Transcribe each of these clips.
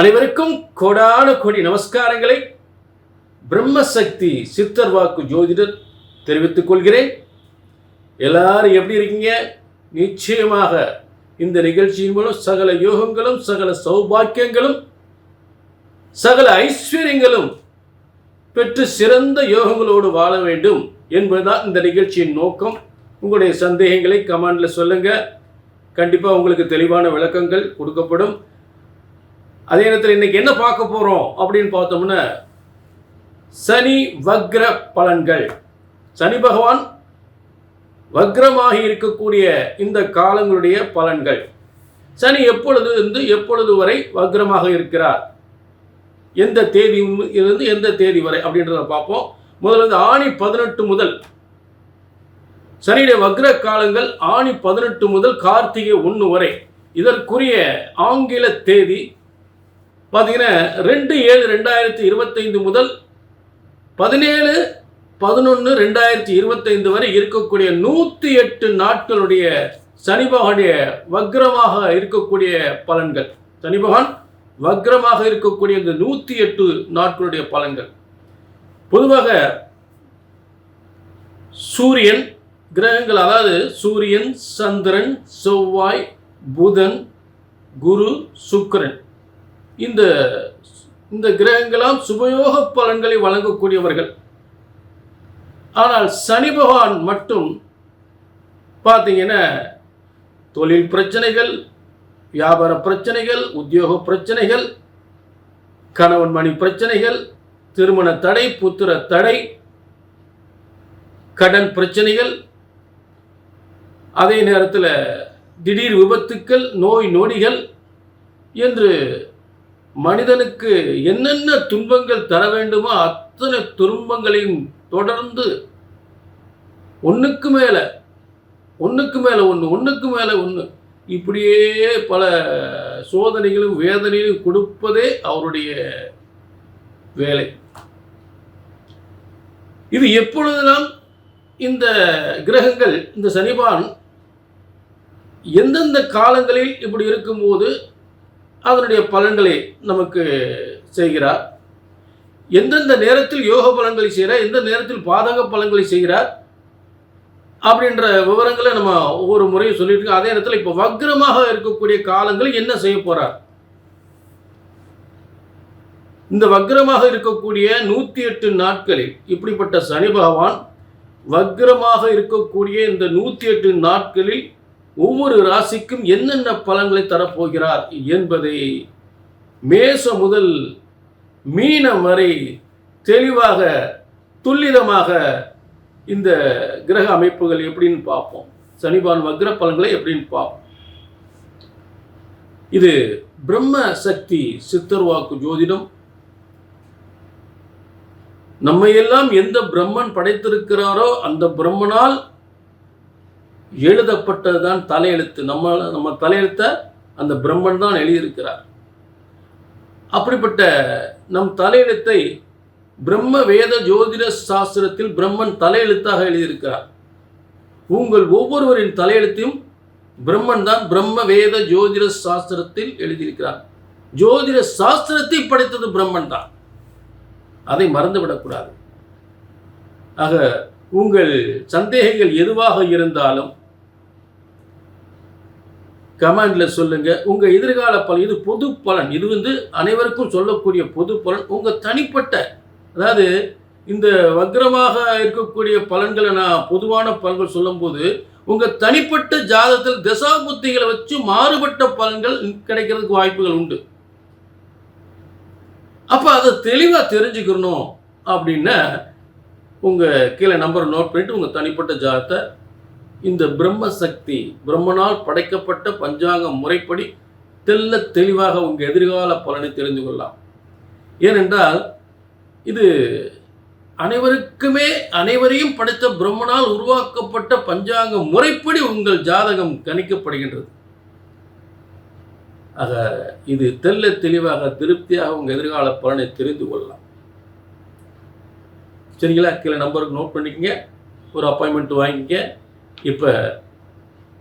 அனைவருக்கும் கோடான கோடி நமஸ்காரங்களை பிரம்மசக்தி சித்தர் வாக்கு ஜோதிடர் தெரிவித்துக் கொள்கிறேன். எல்லாரும் எப்படி இருக்கீங்க? நிச்சயமாக இந்த நிகழ்ச்சியின் மூலம் சகல யோகங்களும் சகல சௌபாக்கியங்களும் சகல ஐஸ்வர்யங்களும் பெற்று சிறந்த யோகங்களோடு வாழ வேண்டும் என்பதுதான் இந்த நிகழ்ச்சியின் நோக்கம். உங்களுடைய சந்தேகங்களை கமெண்டில் சொல்லுங்கள் கண்டிப்பாக உங்களுக்கு தெளிவான விளக்கங்கள் கொடுக்கப்படும். அதே நேரத்தில் இன்னைக்கு என்ன பார்க்க போகிறோம் அப்படின்னு பார்த்தோம்னா சனி வக்ர பலன்கள். சனி பகவான் வக்ரமாகி இருக்கக்கூடிய இந்த காலங்களுடைய பலன்கள். சனி எப்பொழுது இருந்து எப்பொழுது வரை வக்ரமாக இருக்கிறார்? எந்த தேதி இருந்து எந்த தேதி வரை அப்படின்றத பார்ப்போம். முதல்ல வந்து ஆணி பதினெட்டு முதல். சனியுடைய வக்ர காலங்கள் ஆணி பதினெட்டு முதல் கார்த்திகை ஒன்று வரை. இதற்குரிய ஆங்கில தேதி பார்த்தீங்கன்னா ரெண்டு ஏழு ரெண்டாயிரத்தி இருபத்தைந்து முதல் பதினேழு பதினொன்று ரெண்டாயிரத்தி இருபத்தைந்து வரை இருக்கக்கூடிய நூற்றி எட்டு நாட்களுடைய சனி பகவானுடைய வக்ரமாக இருக்கக்கூடிய பலன்கள். சனி பகவான் வக்ரமாக இருக்கக்கூடிய இந்த நூற்றி எட்டு நாட்களுடைய பலன்கள். பொதுவாக சூரியன் கிரகங்கள் அதாவது சூரியன் சந்திரன் செவ்வாய் புதன் குரு சுக்கிரன் இந்த இந்த கிரகங்களாம் சுபயோக பலன்களை வழங்கக்கூடியவர்கள். ஆனால் சனி பகவான் மட்டும் பார்த்தீங்கன்னா தொழில் பிரச்சனைகள் வியாபார பிரச்சனைகள் உத்தியோக பிரச்சனைகள் கணவன் மணி பிரச்சனைகள் திருமண தடை புத்திர தடை கடன் பிரச்சனைகள் அதே நேரத்தில் திடீர் விபத்துக்கள் நோய் நொடிகள் என்று மனிதனுக்கு என்னென்ன துன்பங்கள் தர வேண்டுமோ அத்தனை துன்பங்களையும் தொடர்ந்து ஒன்றுக்கு மேலே ஒன்றுக்கு மேலே ஒன்று ஒன்றுக்கு மேலே ஒன்று இப்படியே பல சோதனைகளும் வேதனையும் கொடுப்பதே அவருடைய வேலை. இது எப்பொழுதெல்லாம் இந்த கிரகங்கள் இந்த சனிபான் எந்தெந்த காலங்களில் இப்படி இருக்கும்போது அதனுடைய பலன்களை நமக்கு செய்கிறார். எந்தெந்த நேரத்தில் யோக பலன்களை செய்கிறார் எந்த நேரத்தில் பாதக பலன்களை செய்கிறார் அப்படின்ற விவரங்களை நம்ம ஒவ்வொரு முறையும் சொல்லிட்டு இருக்கோம். அதே நேரத்தில் இப்போ வக்ரமாக இருக்கக்கூடிய காலங்களில் என்ன செய்ய போகிறார் இந்த வக்ரமாக இருக்கக்கூடிய நூற்றி எட்டு நாட்களில் இப்படிப்பட்ட சனி பகவான் வக்ரமாக இருக்கக்கூடிய இந்த நூற்றி எட்டு நாட்களில் ஒவ்வொரு ராசிக்கும் என்னென்ன பலன்களை தரப்போகிறார் என்பதை மேச முதல் மீனம் வரை தெளிவாக துல்லிதமாக இந்த கிரக அமைப்புகள் எப்படின்னு பார்ப்போம். சனிபான் வக்ர பலன்களை எப்படின்னு பார்ப்போம். இது பிரம்ம சக்தி சித்தர்வாக்கு ஜோதிடம். நம்மையெல்லாம் எந்த பிரம்மன் படைத்திருக்கிறாரோ அந்த பிரம்மனால் எழுதப்பட்டது தான் தலையெழுத்து. நம்ம நம்ம தலையெழுத்தை அந்த பிரம்மன் தான் எழுதியிருக்கிறார். அப்படிப்பட்ட நம் தலையெழுத்தை பிரம்ம வேத ஜோதிட சாஸ்திரத்தில் பிரம்மன் தலையெழுத்தாக எழுதியிருக்கிறார். உங்கள் ஒவ்வொருவரின் தலையெழுத்தையும் பிரம்மன் தான் பிரம்ம வேத ஜோதிட சாஸ்திரத்தில் எழுதியிருக்கிறார். ஜோதிட சாஸ்திரத்தை படைத்தது பிரம்மன் தான். அதை மறந்துவிடக்கூடாது. ஆக உங்கள் சந்தேகங்கள் எதுவாக இருந்தாலும் கமெண்டில் சொல்லுங்கள் உங்கள் எதிர்கால பலன் இது பொது பலன். இது வந்து அனைவருக்கும் சொல்லக்கூடிய பொது பலன். உங்கள் தனிப்பட்ட அதாவது இந்த வக்ரமாக இருக்கக்கூடிய பலன்களை நான் பொதுவான பலன்கள் சொல்லும்போது உங்கள் தனிப்பட்ட ஜாதகத்தில் தசாபுத்திகளை வச்சு மாறுபட்ட பலன்கள் கிடைக்கிறதுக்கு வாய்ப்புகள் உண்டு. அப்போ அதை தெளிவாக தெரிஞ்சுக்கணும் அப்படின்னா உங்கள் கீழே நம்பரை நோட் பண்ணிவிட்டு உங்கள் தனிப்பட்ட ஜாதத்தை இந்த பிரம்ம சக்தி பிரம்மனால் படைக்கப்பட்ட பஞ்சாங்க முறைப்படி தெல்ல தெளிவாக உங்கள் எதிர்கால பலனை தெரிந்து கொள்ளலாம். ஏனென்றால் இது அனைவருக்குமே அனைவரையும் படைத்த பிரம்மனால் உருவாக்கப்பட்ட பஞ்சாங்க முறைப்படி உங்கள் ஜாதகம் கணிக்கப்படுகின்றது. ஆக இது தெல்ல தெளிவாக திருப்தியாக உங்கள் எதிர்கால பலனை தெரிந்து கொள்ளலாம். சரிங்களா? கீழே நம்பருக்கு நோட் பண்ணிக்கங்க. ஒரு அப்பாயின்மெண்ட் வாங்கிக்க இப்போ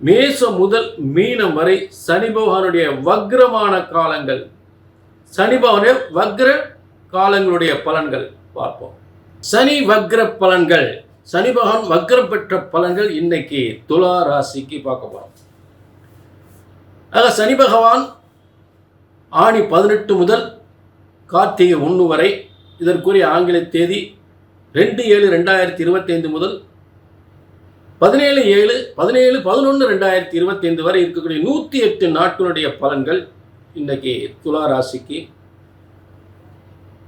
மேசம் முதல் மீனம் வரை சனி பகவானுடைய வக்ரமான காலங்கள். சனி பகவானுடைய வக்ர காலங்களுடைய பலன்கள் பார்ப்போம். சனி வக்ர பலன்கள் சனி பகவான் வக்ரம் பெற்ற பலன்கள் இன்னைக்கு துலா ராசிக்கு பார்க்க போகிறோம் ஆக சனி பகவான் ஆணி பதினெட்டு முதல் கார்த்திகை ஒன்று வரை இதற்குரிய ஆங்கில தேதி ரெண்டு ஏழு ரெண்டாயிரத்தி இருபத்தைந்து முதல் பதினேழு ஏழு பதினேழு பதினொன்று ரெண்டாயிரத்தி இருபத்தைந்து வரை இருக்கக்கூடிய நூற்றி எட்டு நாட்களுடைய பலன்கள் இன்னைக்கு துலா ராசிக்கு.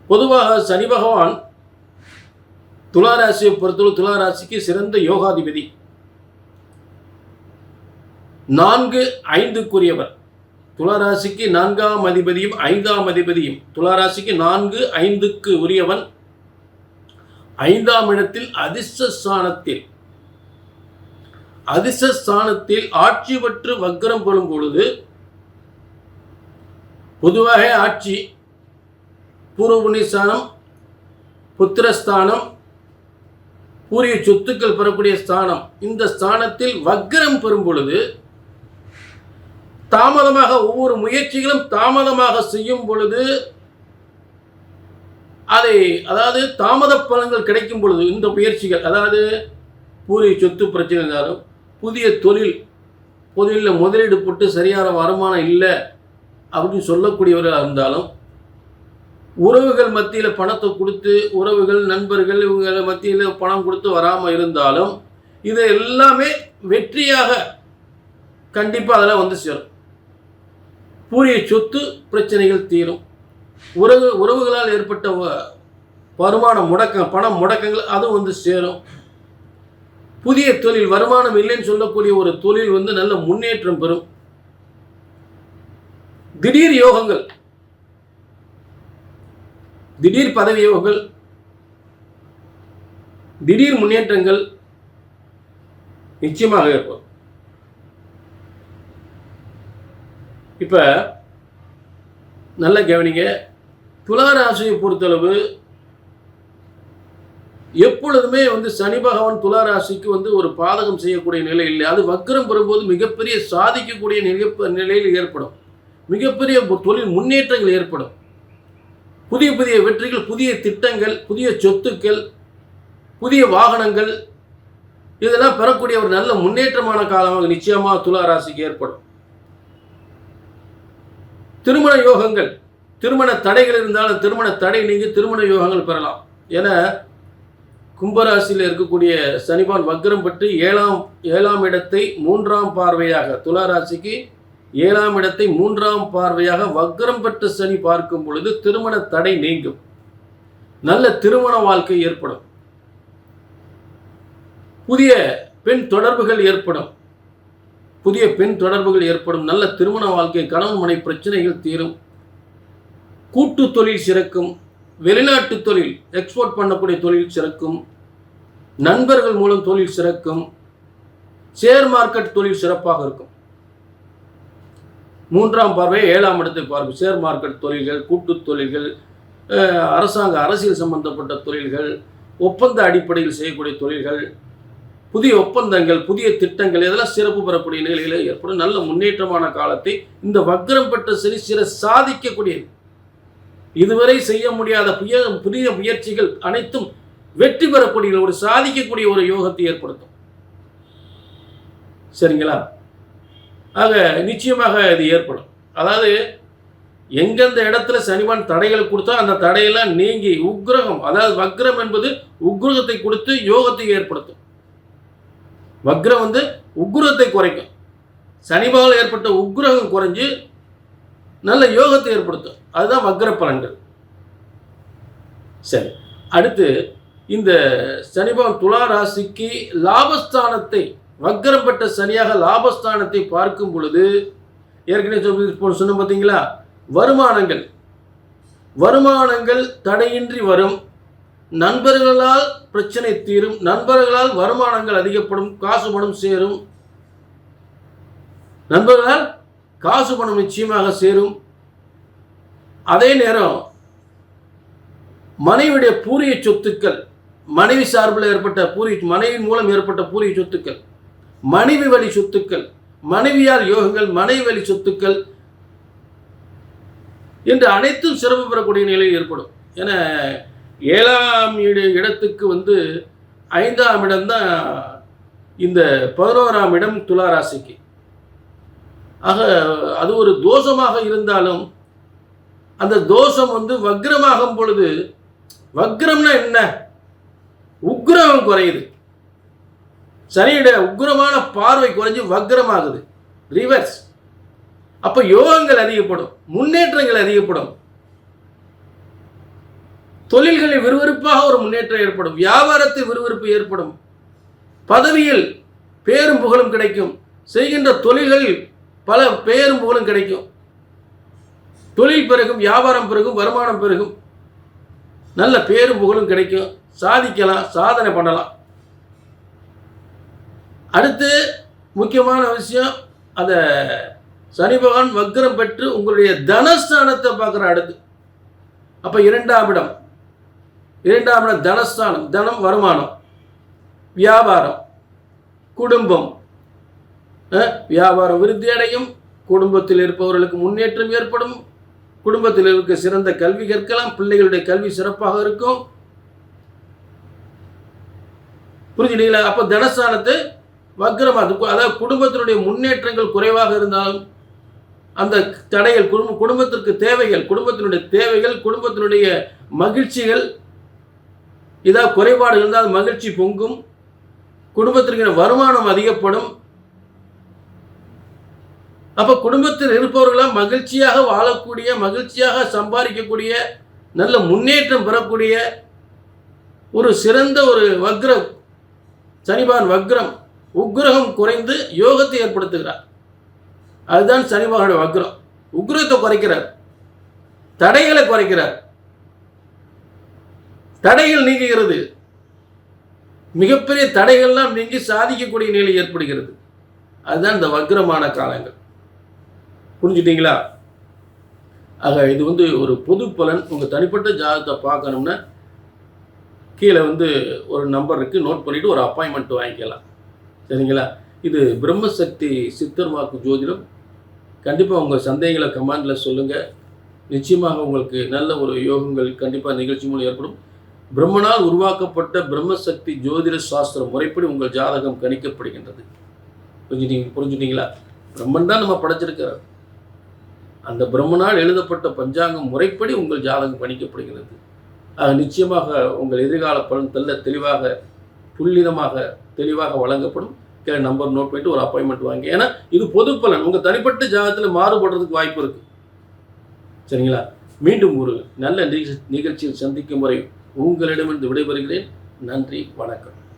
பொதுவாக சனி பகவான் துலா ராசியை பொறுத்தவரை துலா ராசிக்கு சிறந்த யோகாதிபதி. நான்கு ஐந்துக்குரியவர். துலா ராசிக்கு நான்காம் அதிபதியும் ஐந்தாம் அதிபதியும். துலா ராசிக்கு நான்கு ஐந்துக்கு உரியவன். ஐந்தாம் இடத்தில் அதிர்ஷ்டஸ்தானத்தில். அதிர்ஷ்டஸ்தானத்தில் ஆட்சி பற்று வக்கரம் பெறும் பொழுது பொதுவாக ஆட்சி பூர்வ புண்ணியஸ்தானம் புத்திரஸ்தானம் பூரிய சொத்துக்கள் பெறக்கூடிய ஸ்தானம் இந்த ஸ்தானத்தில் வக்கரம் பெறும் பொழுது தாமதமாக ஒவ்வொரு முயற்சிகளும் தாமதமாக செய்யும் பொழுது அதை அதாவது தாமத பலன்கள் கிடைக்கும் பொழுது இந்த முயற்சிகள் அதாவது பூரிய சொத்து பிரச்சனை இருந்தாலும் புதிய தொழில் தொழிலில் முதலீடு போட்டு சரியான வருமானம் இல்லை அப்படின்னு சொல்லக்கூடியவராக இருந்தாலும் உறவுகள் மத்தியில் பணத்தை கொடுத்து உறவுகள் நண்பர்கள் இவங்க மத்தியில் பணம் கொடுத்து வராமல் இருந்தாலும் இது எல்லாமே வெற்றியாக கண்டிப்பாக அதெல்லாம் வந்து சேரும். பூரிய சொத்து பிரச்சனைகள் தீரும். உறவு உறவுகளால் ஏற்பட்ட வ- வருமான முடக்கம் பணம் முடக்கங்கள் அதுவும் வந்து சேரும். புதிய தொழில் வருமானம் இல்லைன்னு சொல்லக்கூடிய ஒரு தொழில் வந்து நல்ல முன்னேற்றம் பெறும். திடீர் யோகங்கள். திடீர் பதவி யோகங்கள். திடீர் முன்னேற்றங்கள் நிச்சயமாக இருக்கும் இப்போ நல்ல கவனிங்க. துளாராசியை பொறுத்தளவு எப்பொழுதுமே வந்து சனி பகவான் துலா ராசிக்கு வந்து ஒரு பாதகம் செய்யக்கூடிய நிலை இல்லை. அது வக்கரம் பெறும்போது மிகப்பெரிய சாதிக்கக்கூடிய நிலை நிலையில் ஏற்படும். மிகப்பெரிய தொழில் முன்னேற்றங்கள் ஏற்படும். புதிய புதிய வெற்றிகள் புதிய திட்டங்கள் புதிய சொத்துக்கள் புதிய வாகனங்கள் இதெல்லாம் பெறக்கூடிய ஒரு நல்ல முன்னேற்றமான காலமாக நிச்சயமாக துலா ராசிக்கு ஏற்படும். திருமண யோகங்கள் திருமண தடைகள் இருந்தாலும் திருமண தடை நீங்கி திருமண யோகங்கள் பெறலாம். என கும்பராசியில் இருக்கக்கூடிய சனிபான் வக்ரம் பற்றி ஏழாம் ஏழாம் இடத்தை மூன்றாம் பார்வையாக துலா ராசிக்கு ஏழாம் இடத்தை மூன்றாம் பார்வையாக வக்ரம் பெற்ற சனி பார்க்கும் பொழுது திருமண தடை நீங்கும். நல்ல திருமண வாழ்க்கை ஏற்படும். புதிய பெண் தொடர்புகள் ஏற்படும். புதிய பெண் தொடர்புகள் ஏற்படும். நல்ல திருமண வாழ்க்கை கணவன் மனை பிரச்சனைகள் தீரும். கூட்டு தொழில் சிறக்கும். வெளிநாட்டு தொழில் எக்ஸ்போர்ட் பண்ணக்கூடிய தொழில் சிறக்கும் நண்பர்கள் மூலம் தொழில் சிறக்கும் ஷேர் மார்க்கெட் தொழில் சிறப்பாக இருக்கும். மூன்றாம் பார்வை ஏழாம் இடத்தை பார்க்கும் ஷேர் மார்க்கெட் தொழில்கள் கூட்டு தொழில்கள் அரசாங்க அரசியல் சம்பந்தப்பட்ட தொழில்கள் ஒப்பந்த அடிப்படையில் செய்யக்கூடிய தொழில்கள் புதிய ஒப்பந்தங்கள் புதிய திட்டங்கள் இதெல்லாம் சிறப்பு பெறக்கூடிய நிலையில் ஏற்படும். நல்ல முன்னேற்றமான காலத்தை இந்த வக்ரம் பெற்ற சரி சிற சாதிக்கக்கூடியது. இதுவரை செய்ய முடியாத புய புதிய முயற்சிகள் அனைத்தும் வெற்றி பெறக்கூடிய ஒரு சாதிக்கக்கூடிய ஒரு யோகத்தை ஏற்படுத்தும். சரிங்களா? ஆக நிச்சயமாக இது ஏற்படும். அதாவது எங்கெந்த இடத்துல சனிவான் தடைகள் கொடுத்தா அந்த தடையெல்லாம் நீங்கி உக்ரகம் அதாவது வக்ரம் என்பது உக்ரகத்தை கொடுத்து யோகத்தை ஏற்படுத்தும். வக்ரம் வந்து உக்ரத்தை குறைக்கும். சனிபால் ஏற்பட்ட உக்ரகம் குறைஞ்சு நல்ல யோகத்தை ஏற்படுத்தும். அதுதான் வக்ர பலன்கள். சரி. அடுத்து இந்த சனிபவன் துலா ராசிக்கு லாபஸ்தானத்தை வக்கரம் பெற்ற சனியாக லாபஸ்தானத்தை பார்க்கும் பொழுது ஏற்கனவே சொல்லி சொன்ன பார்த்தீங்களா? வருமானங்கள். வருமானங்கள் தடையின்றி வரும். நண்பர்களால் பிரச்சனை தீரும். நண்பர்களால் வருமானங்கள் அதிகப்படும். காசு பணம் சேரும். நண்பர்களால் காசு பணம் நிச்சயமாக சேரும். அதே நேரம் மனைவியுடைய பூரிய சொத்துக்கள் மனைவி சார்பில் ஏற்பட்ட பூரிய மனைவி மூலம் ஏற்பட்ட பூரிய சொத்துக்கள் மனைவி வழி சொத்துக்கள் மனைவியால் யோகங்கள் மனைவி வழி சொத்துக்கள் என்று அனைத்தும் சிறப்பு பெறக்கூடிய நிலை ஏற்படும். ஏன்னா ஏழாம் இடத்துக்கு வந்து ஐந்தாம் இடம்தான் இந்த பதினோராம் இடம் துலா ராசிக்கு ஆக அது ஒரு தோஷமாக இருந்தாலும் அந்த தோஷம் வந்து வக்ரமாகும் பொழுது வக்ரம்னா என்ன? உக்ரம் குறையுது. சனியுடைய உக்ரமான பார்வை குறைஞ்சு வக்ரமாகுது. ரிவர்ஸ் அப்போ யோகங்கள் அதிகப்படும் முன்னேற்றங்கள் அதிகப்படும். தொழில்களில் விறுவிறுப்பாக ஒரு முன்னேற்றம் ஏற்படும் வியாபாரத்தில் விறுவிறுப்பு ஏற்படும். பதவியில் பேரும் புகழும் கிடைக்கும். செய்கின்ற தொழில்களில் பல பேரும் புகழும் கிடைக்கும். தொழில் பெருகும் வியாபாரம் பிறகும் வருமானம் பிறகும் நல்ல பேரும் புகழும் கிடைக்கும். சாதிக்கலாம் சாதனை பண்ணலாம். அடுத்து முக்கியமான விஷயம் அந்த சனி பகவான் வக்ரம் பெற்று உங்களுடைய தனஸ்தானத்தை பார்க்குற அடுத்து. அப்போ இரண்டாம் இடம். இரண்டாம் இடம் தனஸ்தானம் தனம் வருமானம். வியாபாரம் குடும்பம். வியாபாரம் விருத்தி அடையும். குடும்பத்தில் இருப்பவர்களுக்கு முன்னேற்றம் ஏற்படும். குடும்பத்தில் இருக்க சிறந்த கல்வி கற்கலாம். பிள்ளைகளுடைய கல்வி சிறப்பாக இருக்கும். புரிஞ்சுட்டீங்களா அப்போ தனஸ்தானத்தை வக்ரம் அது அதாவது குடும்பத்தினுடைய முன்னேற்றங்கள் குறைவாக இருந்தாலும் அந்த தடைகள் குடும்ப குடும்பத்திற்கு தேவைகள் குடும்பத்தினுடைய தேவைகள் குடும்பத்தினுடைய மகிழ்ச்சிகள் இதாக குறைபாடு இருந்தால் மகிழ்ச்சி பொங்கும். குடும்பத்திற்கு வருமானம் அதிகப்படும். அப்போ குடும்பத்தில் இருப்பவர்களாம் மகிழ்ச்சியாக வாழக்கூடிய மகிழ்ச்சியாக சம்பாதிக்கக்கூடிய நல்ல முன்னேற்றம் பெறக்கூடிய ஒரு சிறந்த ஒரு வக்ரம் சனிபான் வக்ரம் உக்ரகம் குறைந்து யோகத்தை ஏற்படுத்துகிறார். அதுதான் சனிபானுடைய வக்ரம். உக்ரத்தை குறைக்கிறார். தடைகளை குறைக்கிறார். தடைகள் நீங்குகிறது. மிகப்பெரிய தடைகள்லாம் நீங்கி சாதிக்கக்கூடிய நிலை ஏற்படுகிறது. அதுதான் இந்த வக்ரமான காலங்கள். புரிஞ்சுட்டீங்களா? ஆக இது வந்து ஒரு பொது பலன். உங்கள் தனிப்பட்ட ஜாதகத்தை பார்க்கணும்னா கீழே வந்து ஒரு நம்பர் இருக்குது நோட் பண்ணிவிட்டு ஒரு அப்பாயின்மெண்ட் வாங்கிக்கலாம். சரிங்களா? இது பிரம்மசக்தி சித்தர் வாக்கு ஜோதிடம். கண்டிப்பாக உங்கள் சந்தேகங்களை கமெண்டில் சொல்லுங்கள் நிச்சயமாக உங்களுக்கு நல்ல ஒரு யோகங்கள் கண்டிப்பாக நிகழ்ச்சி மூலம் ஏற்படும். பிரம்மனால் உருவாக்கப்பட்ட பிரம்மசக்தி ஜோதிட சாஸ்திரம் முறைப்படி உங்கள் ஜாதகம் கணிக்கப்படுகின்றது. புரிஞ்சுட்டீங்க புரிஞ்சுட்டீங்களா? பிரம்மன் தான் நம்ம படைச்சிருக்கிறார். அந்த பிரம்மனால் எழுதப்பட்ட பஞ்சாங்கம் முறைப்படி உங்கள் ஜாதகம் பணிக்கப்படுகிறது. ஆக நிச்சயமாக உங்கள் எதிர்கால பலன் தெல்ல தெளிவாக துல்லிதமாக தெளிவாக வழங்கப்படும். கீழே நம்பர் நோட் பண்ணிட்டு ஒரு அப்பாயின்மெண்ட் வாங்கி ஏன்னா இது பொது பலன். உங்கள் தனிப்பட்ட ஜாதகத்தில் மாறுபடுறதுக்கு வாய்ப்பு இருக்குது சரிங்களா? மீண்டும் ஒரு நல்ல நிகழ்ச்சி நிகழ்ச்சியில் சந்திக்கும் வரை உங்களிடமிருந்து விடைபெறுகிறேன். நன்றி வணக்கம்.